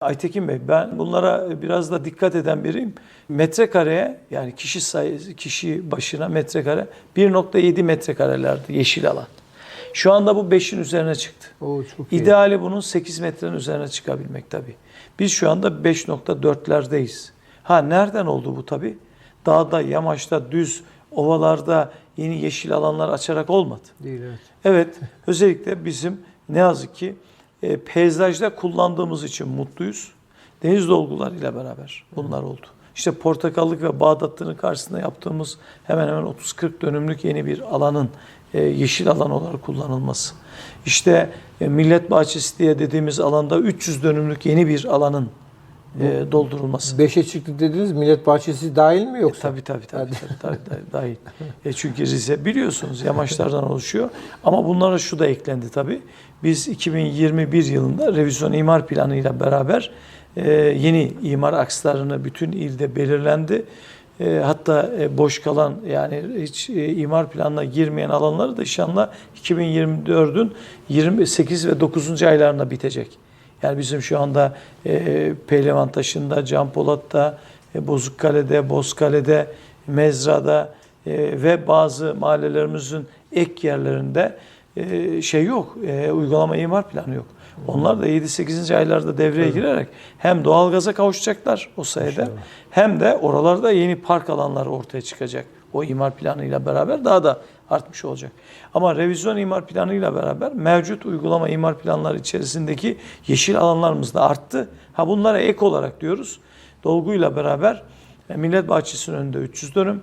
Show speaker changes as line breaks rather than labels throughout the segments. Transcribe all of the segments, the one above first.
Aytekin Bey ben bunlara biraz da dikkat eden biriyim. Metrekareye yani kişi sayısı kişi başına metrekare 1.7 metrekarelerdi yeşil alan. Şu anda bu 5'in üzerine çıktı.
Oo, çok iyi.
İdeali bunun 8 metrenin üzerine çıkabilmek tabii. Biz şu anda 5.4'lerdeyiz. Ha nereden oldu bu tabii? Dağda, yamaçta, düz, ovalarda yeni yeşil alanlar açarak olmadı.
Değil evet.
Evet, özellikle bizim ne yazık ki e, peyzajda kullandığımız için mutluyuz. Deniz dolgularıyla beraber bunlar oldu. İşte Portakallık ve Bağdatlı'nın karşısında yaptığımız hemen hemen 30-40 dönümlük yeni bir alanın e, yeşil alan olarak kullanılması. İşte e, Millet Bahçesi diye dediğimiz alanda 300 dönümlük yeni bir alanın e, doldurulması.
Beşe çıktı dediniz Millet Bahçesi dahil mi yoksa?
Tabii tabii tabii, tabii, tabii, tabii, dahil. E çünkü Rize biliyorsunuz yamaçlardan oluşuyor. Ama bunlara şu da eklendi tabii. Biz 2021 yılında revizyon imar planıyla beraber e, yeni imar akslarını bütün ilde belirlendi. E, hatta e, boş kalan yani hiç e, imar planına girmeyen alanları da inşallah 2024'ün 28 ve 9. aylarında bitecek. Yani bizim şu anda e, Pehlivan Taşı'nda, Can Polat'ta, e, Bozukkale'de, Bozkale'de, Mezra'da e, ve bazı mahallelerimizin ek yerlerinde e, şey yok, e, uygulama imar planı yok. Onlar da 7-8. aylarda devreye girerek hem doğalgaza kavuşacaklar o sayede hem de oralarda yeni park alanları ortaya çıkacak. O imar planıyla beraber daha da artmış olacak. Ama revizyon imar planıyla beraber mevcut uygulama imar planları içerisindeki yeşil alanlarımız da arttı. Ha bunlara ek olarak diyoruz. Dolguyla beraber e, Millet Bahçesi'nin önünde 300 dönüm,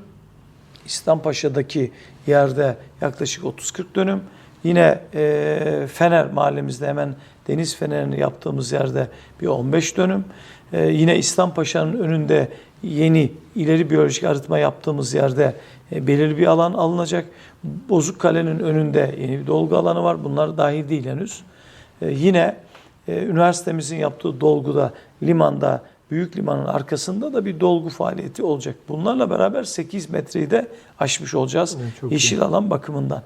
İslampaşa'daki yerde yaklaşık 30-40 dönüm. Yine e, Fener mahallemizde hemen deniz fenerini yaptığımız yerde bir 15 dönüm. E, yine İslampaşa'nın önünde yeni ileri biyolojik arıtma yaptığımız yerde e, belirli bir alan alınacak. Bozukkale'nin önünde yeni bir dolgu alanı var. Bunlar dahil değil henüz. E, yine e, üniversitemizin yaptığı dolguda limanda Büyük limanın arkasında da bir dolgu faaliyeti olacak. Bunlarla beraber 8 metreyi de aşmış olacağız
Evet,
yeşil alan bakımından.